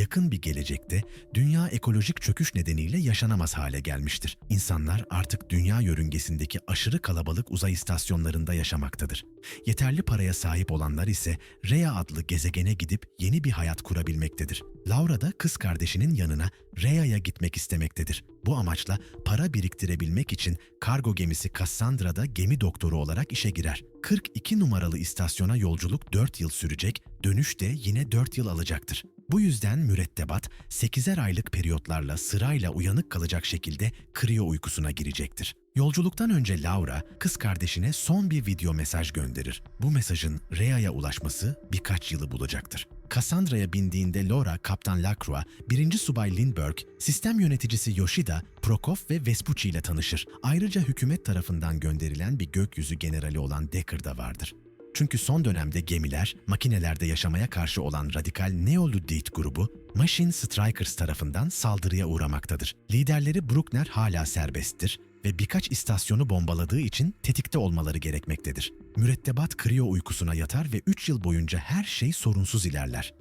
yakın bir gelecekte dünya ekolojik çöküş nedeniyle yaşanamaz hale gelmiştir. İnsanlar artık dünya yörüngesindeki aşırı kalabalık uzay istasyonlarında yaşamaktadır. Yeterli paraya sahip olanlar ise Rhea adlı gezegene gidip yeni bir hayat kurabilmektedir. Laura da kız kardeşinin yanına Rhea'ya gitmek istemektedir. Bu amaçla para biriktirebilmek için kargo gemisi Cassandra'da gemi doktoru olarak işe girer. 42 numaralı istasyona yolculuk 4 yıl sürecek, dönüş de yine 4 yıl alacaktır. Bu yüzden mürettebat 8'er aylık periyotlarla sırayla uyanık kalacak şekilde kriyo uykusuna girecektir. Yolculuktan önce Laura, kız kardeşine son bir video mesaj gönderir. Bu mesajın Rhea'ya ulaşması birkaç yılı bulacaktır. Cassandra'ya bindiğinde Laura, Kaptan Lacroix, 1. Subay Lindbergh, sistem yöneticisi Yoshida, Prokop ve Vespucci ile tanışır. Ayrıca hükümet tarafından gönderilen bir gökyüzü generali olan Decker da vardır. Çünkü son dönemde gemiler, makinelerde yaşamaya karşı olan radikal Neo-Luddite grubu, Machine Strikers tarafından saldırıya uğramaktadır. Liderleri Bruckner hala serbesttir ve birkaç istasyonu bombaladığı için tetikte olmaları gerekmektedir. Mürettebat kriyo uykusuna yatar ve 3 yıl boyunca her şey sorunsuz ilerler.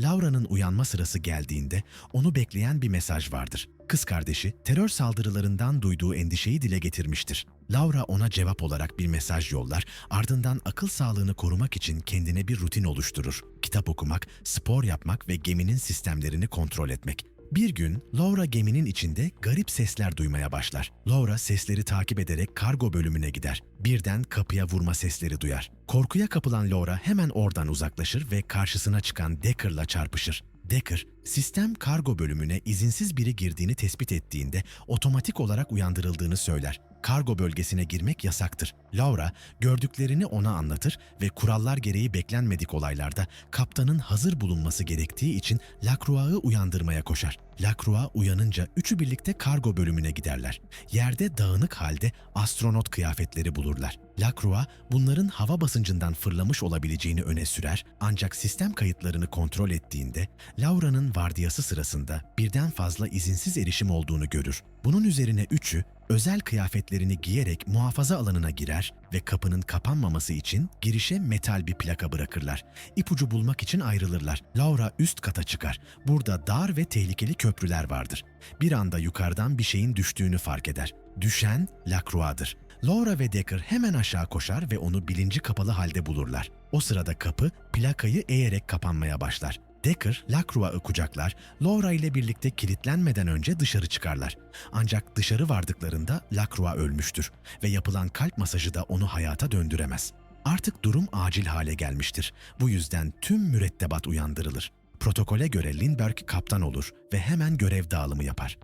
Laura'nın uyanma sırası geldiğinde onu bekleyen bir mesaj vardır. Kız kardeşi terör saldırılarından duyduğu endişeyi dile getirmiştir. Laura ona cevap olarak bir mesaj yollar, ardından akıl sağlığını korumak için kendine bir rutin oluşturur. Kitap okumak, spor yapmak ve geminin sistemlerini kontrol etmek. Bir gün Laura geminin içinde garip sesler duymaya başlar. Laura sesleri takip ederek kargo bölümüne gider. Birden kapıya vurma sesleri duyar. Korkuya kapılan Laura hemen oradan uzaklaşır ve karşısına çıkan Decker'la çarpışır. Decker, sistem kargo bölümüne izinsiz biri girdiğini tespit ettiğinde otomatik olarak uyandırıldığını söyler. Kargo bölgesine girmek yasaktır. Laura gördüklerini ona anlatır ve kurallar gereği beklenmedik olaylarda kaptanın hazır bulunması gerektiği için Lacroix'ı uyandırmaya koşar. Lacroix uyanınca üçü birlikte kargo bölümüne giderler. Yerde dağınık halde astronot kıyafetleri bulurlar. Lacroix bunların hava basıncından fırlamış olabileceğini öne sürer ancak sistem kayıtlarını kontrol ettiğinde Laura'nın vardiyası sırasında birden fazla izinsiz erişim olduğunu görür. Bunun üzerine üçü özel kıyafetlerini giyerek muhafaza alanına girer ve kapının kapanmaması için girişe metal bir plaka bırakırlar. İpucu bulmak için ayrılırlar. Laura üst kata çıkar. Burada dar ve tehlikeli köprüler vardır. Bir anda yukarıdan bir şeyin düştüğünü fark eder. Düşen Lacroix'dır. Laura ve Decker hemen aşağı koşar ve onu bilinci kapalı halde bulurlar. O sırada kapı plakayı eğerek kapanmaya başlar. Decker, Lacroix'ı kucaklar, Laura ile birlikte kilitlenmeden önce dışarı çıkarlar. Ancak dışarı vardıklarında Lacroix ölmüştür ve yapılan kalp masajı da onu hayata döndüremez. Artık durum acil hale gelmiştir. Bu yüzden tüm mürettebat uyandırılır. Protokole göre Lindbergh kaptan olur ve hemen görev dağılımı yapar.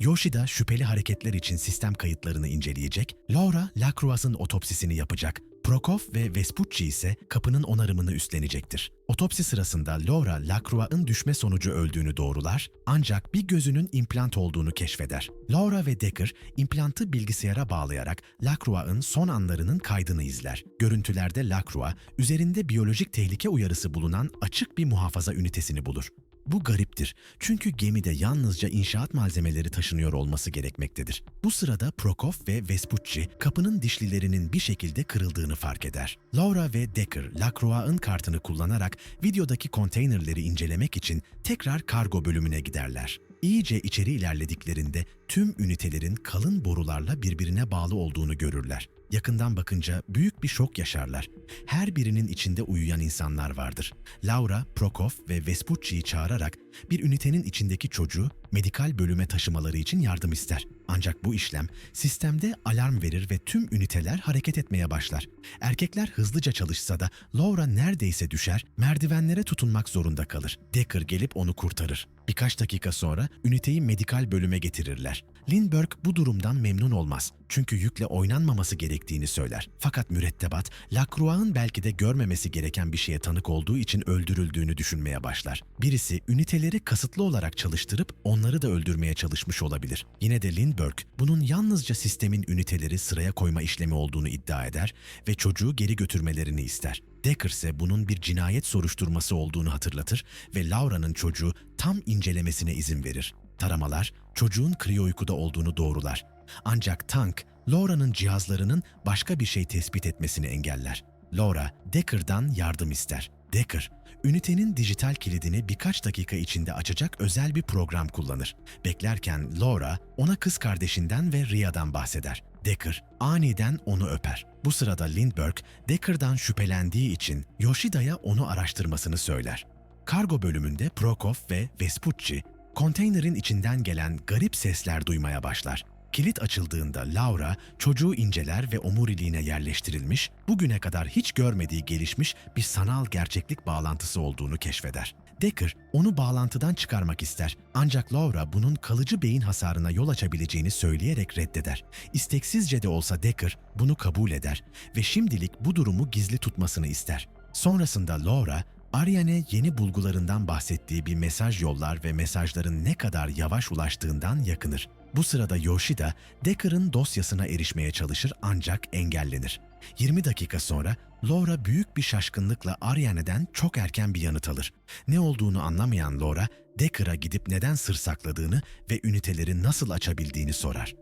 Yoshida şüpheli hareketler için sistem kayıtlarını inceleyecek, Laura Lacroix'ın otopsisini yapacak, Prokop ve Vespucci ise kapının onarımını üstlenecektir. Otopsi sırasında Laura Lacroix'ın düşme sonucu öldüğünü doğrular ancak bir gözünün implant olduğunu keşfeder. Laura ve Decker implantı bilgisayara bağlayarak Lacroix'ın son anlarının kaydını izler. Görüntülerde Lacroix üzerinde biyolojik tehlike uyarısı bulunan açık bir muhafaza ünitesini bulur. Bu gariptir çünkü gemide yalnızca inşaat malzemeleri taşınıyor olması gerekmektedir. Bu sırada Prokop ve Vespucci kapının dişlilerinin bir şekilde kırıldığını fark eder. Laura ve Decker, Lacroix'ın kartını kullanarak videodaki konteynerleri incelemek için tekrar kargo bölümüne giderler. İyice içeri ilerlediklerinde tüm ünitelerin kalın borularla birbirine bağlı olduğunu görürler. Yakından bakınca büyük bir şok yaşarlar. Her birinin içinde uyuyan insanlar vardır. Laura, Prokop ve Vespucci'yi çağırarak bir ünitenin içindeki çocuğu medikal bölüme taşımaları için yardım ister. Ancak bu işlem sistemde alarm verir ve tüm üniteler hareket etmeye başlar. Erkekler hızlıca çalışsa da Laura neredeyse düşer, merdivenlere tutunmak zorunda kalır. Decker gelip onu kurtarır. Birkaç dakika sonra üniteyi medikal bölüme getirirler. Lindbergh bu durumdan memnun olmaz. Çünkü yükle oynanmaması gerektiğini söyler. Fakat mürettebat, Lacroix'ın belki de görmemesi gereken bir şeye tanık olduğu için öldürüldüğünü düşünmeye başlar. Birisi üniteleri kasıtlı olarak çalıştırıp onları da öldürmeye çalışmış olabilir. Yine de Lindbergh bunun yalnızca sistemin üniteleri sıraya koyma işlemi olduğunu iddia eder ve çocuğu geri götürmelerini ister. Decker ise bunun bir cinayet soruşturması olduğunu hatırlatır ve Laura'nın çocuğu tam incelemesine izin verir. Taramalar çocuğun kriyo uykuda olduğunu doğrular. Ancak Tank, Laura'nın cihazlarının başka bir şey tespit etmesini engeller. Laura, Decker'dan yardım ister. Decker, ünitenin dijital kilidini birkaç dakika içinde açacak özel bir program kullanır. Beklerken Laura ona kız kardeşinden ve Ria'dan bahseder. Decker aniden onu öper. Bu sırada Lindbergh, Decker'dan şüphelendiği için Yoshida'ya onu araştırmasını söyler. Kargo bölümünde Prokop ve Vespucci, konteynerin içinden gelen garip sesler duymaya başlar. Kilit açıldığında Laura çocuğu inceler ve omuriliğine yerleştirilmiş, bugüne kadar hiç görmediği gelişmiş bir sanal gerçeklik bağlantısı olduğunu keşfeder. Decker onu bağlantıdan çıkarmak ister ancak Laura bunun kalıcı beyin hasarına yol açabileceğini söyleyerek reddeder. İsteksizce de olsa Decker bunu kabul eder ve şimdilik bu durumu gizli tutmasını ister. Sonrasında Laura, Ariane yeni bulgularından bahsettiği bir mesaj yollar ve mesajların ne kadar yavaş ulaştığından yakınır. Bu sırada Yoshida, Decker'ın dosyasına erişmeye çalışır ancak engellenir. 20 dakika sonra Laura büyük bir şaşkınlıkla Ariane'den çok erken bir yanıt alır. Ne olduğunu anlamayan Laura, Decker'a gidip neden sır sakladığını ve üniteleri nasıl açabildiğini sorar.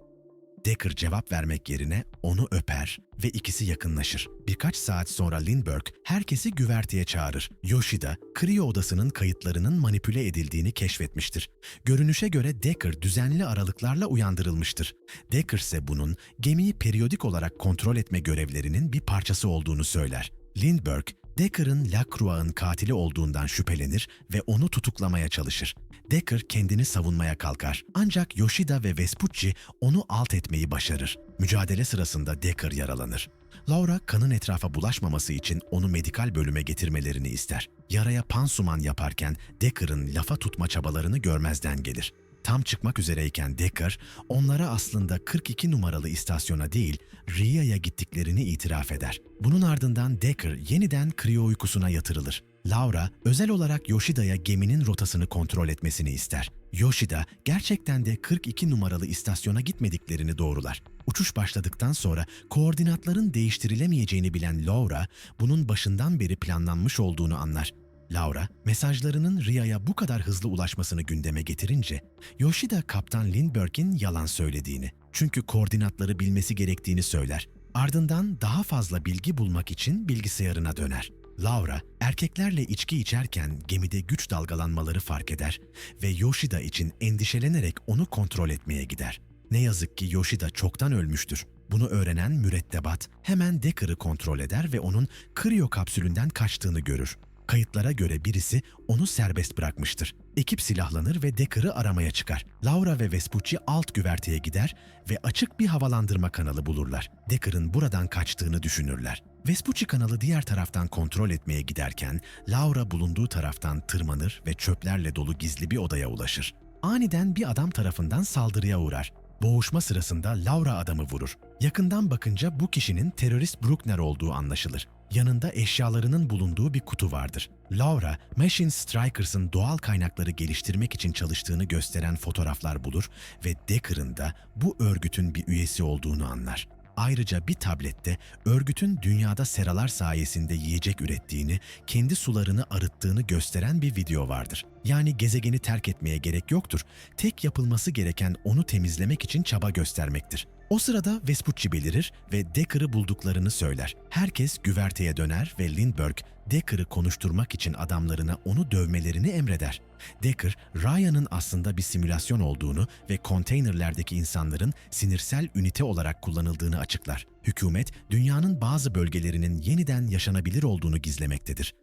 Decker cevap vermek yerine onu öper ve ikisi yakınlaşır. Birkaç saat sonra Lindbergh herkesi güverteye çağırır. Yoshida, kriyo odasının kayıtlarının manipüle edildiğini keşfetmiştir. Görünüşe göre Decker düzenli aralıklarla uyandırılmıştır. Decker ise bunun gemiyi periyodik olarak kontrol etme görevlerinin bir parçası olduğunu söyler. Lindbergh, Decker'ın Lacroix'ın katili olduğundan şüphelenir ve onu tutuklamaya çalışır. Decker kendini savunmaya kalkar. Ancak Yoshida ve Vespucci onu alt etmeyi başarır. Mücadele sırasında Decker yaralanır. Laura kanın etrafa bulaşmaması için onu medikal bölüme getirmelerini ister. Yaraya pansuman yaparken Decker'ın lafa tutma çabalarını görmezden gelir. Tam çıkmak üzereyken Decker, onlara aslında 42 numaralı istasyona değil, Ria'ya gittiklerini itiraf eder. Bunun ardından Decker yeniden kriyo uykusuna yatırılır. Laura, özel olarak Yoshida'ya geminin rotasını kontrol etmesini ister. Yoshida, gerçekten de 42 numaralı istasyona gitmediklerini doğrular. Uçuş başladıktan sonra koordinatların değiştirilemeyeceğini bilen Laura, bunun başından beri planlanmış olduğunu anlar. Laura, mesajlarının Ria'ya bu kadar hızlı ulaşmasını gündeme getirince, Yoshida Kaptan Lindbergh'in yalan söylediğini, çünkü koordinatları bilmesi gerektiğini söyler. Ardından daha fazla bilgi bulmak için bilgisayarına döner. Laura, erkeklerle içki içerken gemide güç dalgalanmaları fark eder ve Yoshida için endişelenerek onu kontrol etmeye gider. Ne yazık ki Yoshida çoktan ölmüştür. Bunu öğrenen mürettebat hemen Decker'ı kontrol eder ve onun kriyo kapsülünden kaçtığını görür. Kayıtlara göre birisi onu serbest bırakmıştır. Ekip silahlanır ve Decker'ı aramaya çıkar. Laura ve Vespucci alt güverteye gider ve açık bir havalandırma kanalı bulurlar. Decker'ın buradan kaçtığını düşünürler. Vespucci kanalı diğer taraftan kontrol etmeye giderken Laura bulunduğu taraftan tırmanır ve çöplerle dolu gizli bir odaya ulaşır. Aniden bir adam tarafından saldırıya uğrar. Boğuşma sırasında Laura adamı vurur. Yakından bakınca bu kişinin terörist Bruckner olduğu anlaşılır. Yanında eşyalarının bulunduğu bir kutu vardır. Laura, Machine Strikers'ın doğal kaynakları geliştirmek için çalıştığını gösteren fotoğraflar bulur ve Decker'ın da bu örgütün bir üyesi olduğunu anlar. Ayrıca bir tablette örgütün dünyada seralar sayesinde yiyecek ürettiğini, kendi sularını arıttığını gösteren bir video vardır. Yani gezegeni terk etmeye gerek yoktur. Tek yapılması gereken onu temizlemek için çaba göstermektir. O sırada Vespucci belirir ve Decker'ı bulduklarını söyler. Herkes güverteye döner ve Lindbergh, Decker'ı konuşturmak için adamlarına onu dövmelerini emreder. Decker, Ryan'ın aslında bir simülasyon olduğunu ve konteynerlerdeki insanların sinirsel ünite olarak kullanıldığını açıklar. Hükümet, dünyanın bazı bölgelerinin yeniden yaşanabilir olduğunu gizlemektedir.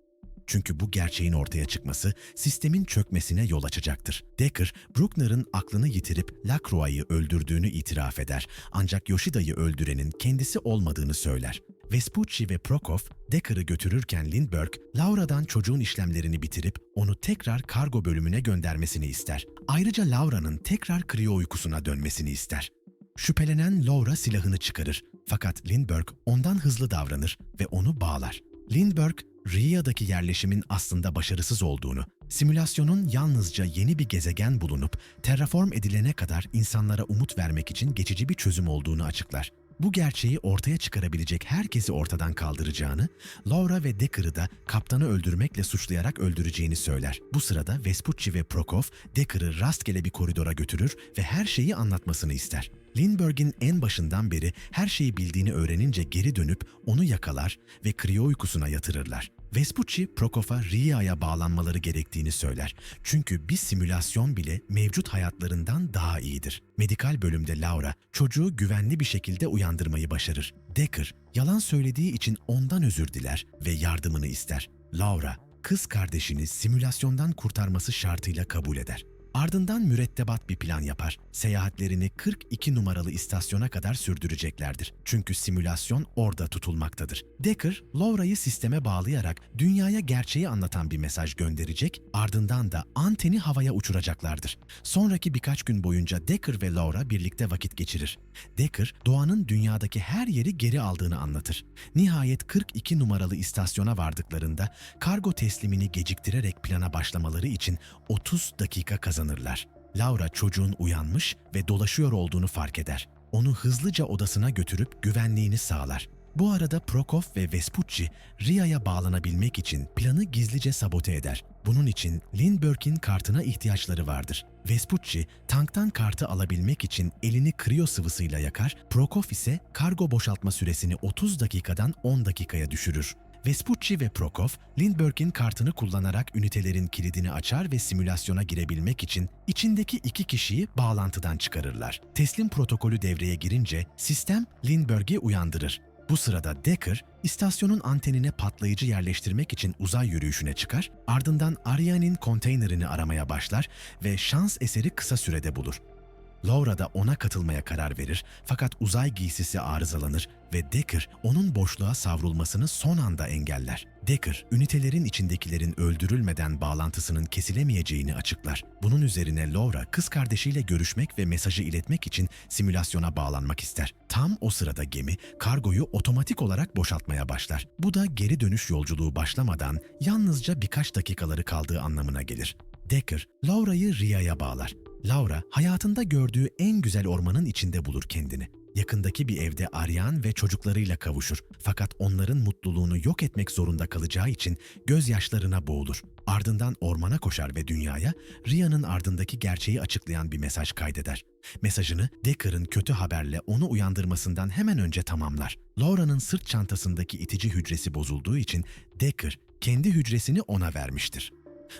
Çünkü bu gerçeğin ortaya çıkması sistemin çökmesine yol açacaktır. Decker, Bruckner'ın aklını yitirip Lacroix'ı öldürdüğünü itiraf eder. Ancak Yoshida'yı öldürenin kendisi olmadığını söyler. Vespucci ve Prokop, Decker'ı götürürken Lindbergh, Laura'dan çocuğun işlemlerini bitirip onu tekrar kargo bölümüne göndermesini ister. Ayrıca Laura'nın tekrar kriyo uykusuna dönmesini ister. Şüphelenen Laura silahını çıkarır fakat Lindbergh ondan hızlı davranır ve onu bağlar. Lindbergh, Ria'daki yerleşimin aslında başarısız olduğunu, simülasyonun yalnızca yeni bir gezegen bulunup terraform edilene kadar insanlara umut vermek için geçici bir çözüm olduğunu açıklar. Bu gerçeği ortaya çıkarabilecek herkesi ortadan kaldıracağını, Laura ve Decker'ı da kaptanı öldürmekle suçlayarak öldüreceğini söyler. Bu sırada Vespucci ve Prokop, Decker'ı rastgele bir koridora götürür ve her şeyi anlatmasını ister. Lindbergh'in en başından beri her şeyi bildiğini öğrenince geri dönüp onu yakalar ve kriyo uykusuna yatırırlar. Vespucci, Prokoff'a Ria'ya bağlanmaları gerektiğini söyler. Çünkü bir simülasyon bile mevcut hayatlarından daha iyidir. Medikal bölümde Laura, çocuğu güvenli bir şekilde uyandırmayı başarır. Decker, yalan söylediği için ondan özür diler ve yardımını ister. Laura, kız kardeşini simülasyondan kurtarması şartıyla kabul eder. Ardından mürettebat bir plan yapar. Seyahatlerini 42 numaralı istasyona kadar sürdüreceklerdir. Çünkü simülasyon orada tutulmaktadır. Decker, Laura'yı sisteme bağlayarak dünyaya gerçeği anlatan bir mesaj gönderecek, ardından da anteni havaya uçuracaklardır. Sonraki birkaç gün boyunca Decker ve Laura birlikte vakit geçirir. Decker, doğanın dünyadaki her yeri geri aldığını anlatır. Nihayet 42 numaralı istasyona vardıklarında kargo teslimini geciktirerek plana başlamaları için 30 dakika kazanırlar. Laura çocuğun uyanmış ve dolaşıyor olduğunu fark eder. Onu hızlıca odasına götürüp güvenliğini sağlar. Bu arada Prokop ve Vespucci, Ria'ya bağlanabilmek için planı gizlice sabote eder. Bunun için Lindbergh'in kartına ihtiyaçları vardır. Vespucci, tanktan kartı alabilmek için elini kriyo sıvısıyla yakar, Prokop ise kargo boşaltma süresini 30 dakikadan 10 dakikaya düşürür. Vespucci ve Prokop, Lindbergh'in kartını kullanarak ünitelerin kilidini açar ve simülasyona girebilmek için içindeki iki kişiyi bağlantıdan çıkarırlar. Teslim protokolü devreye girince sistem Lindbergh'i uyandırır. Bu sırada Decker, istasyonun antenine patlayıcı yerleştirmek için uzay yürüyüşüne çıkar, ardından Ariane'in konteynerini aramaya başlar ve şans eseri kısa sürede bulur. Laura da ona katılmaya karar verir fakat uzay giysisi arızalanır ve Decker onun boşluğa savrulmasını son anda engeller. Decker, ünitelerin içindekilerin öldürülmeden bağlantısının kesilemeyeceğini açıklar. Bunun üzerine Laura kız kardeşiyle görüşmek ve mesajı iletmek için simülasyona bağlanmak ister. Tam o sırada gemi kargoyu otomatik olarak boşaltmaya başlar. Bu da geri dönüş yolculuğu başlamadan yalnızca birkaç dakikaları kaldığı anlamına gelir. Decker, Laura'yı Ria'ya bağlar. Laura, hayatında gördüğü en güzel ormanın içinde bulur kendini. Yakındaki bir evde arayan ve çocuklarıyla kavuşur. Fakat onların mutluluğunu yok etmek zorunda kalacağı için gözyaşlarına boğulur. Ardından ormana koşar ve dünyaya Ria'nın ardındaki gerçeği açıklayan bir mesaj kaydeder. Mesajını Decker'ın kötü haberle onu uyandırmasından hemen önce tamamlar. Laura'nın sırt çantasındaki itici hücresi bozulduğu için Decker kendi hücresini ona vermiştir.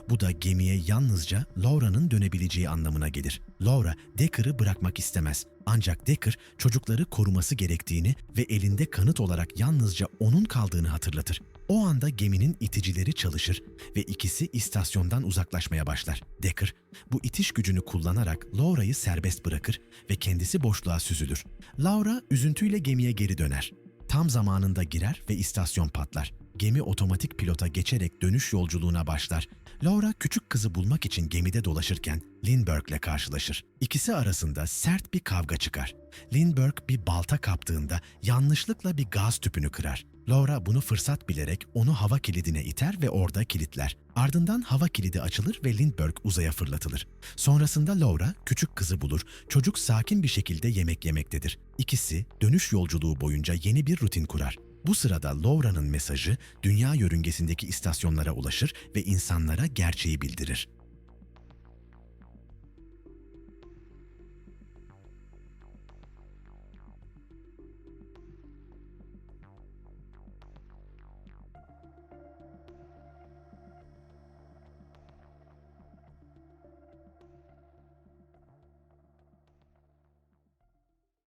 Bu da gemiye yalnızca Laura'nın dönebileceği anlamına gelir. Laura, Decker'ı bırakmak istemez. Ancak Decker, çocukları koruması gerektiğini ve elinde kanıt olarak yalnızca onun kaldığını hatırlatır. O anda geminin iticileri çalışır ve ikisi istasyondan uzaklaşmaya başlar. Decker, bu itiş gücünü kullanarak Laura'yı serbest bırakır ve kendisi boşluğa süzülür. Laura üzüntüyle gemiye geri döner. Tam zamanında girer ve istasyon patlar. Gemi otomatik pilota geçerek dönüş yolculuğuna başlar. Laura küçük kızı bulmak için gemide dolaşırken Lindbergh'le karşılaşır. İkisi arasında sert bir kavga çıkar. Lindbergh bir balta kaptığında yanlışlıkla bir gaz tüpünü kırar. Laura bunu fırsat bilerek onu hava kilidine iter ve orada kilitler. Ardından hava kilidi açılır ve Lindbergh uzaya fırlatılır. Sonrasında Laura küçük kızı bulur. Çocuk sakin bir şekilde yemek yemektedir. İkisi dönüş yolculuğu boyunca yeni bir rutin kurar. Bu sırada Laura'nın mesajı dünya yörüngesindeki istasyonlara ulaşır ve insanlara gerçeği bildirir.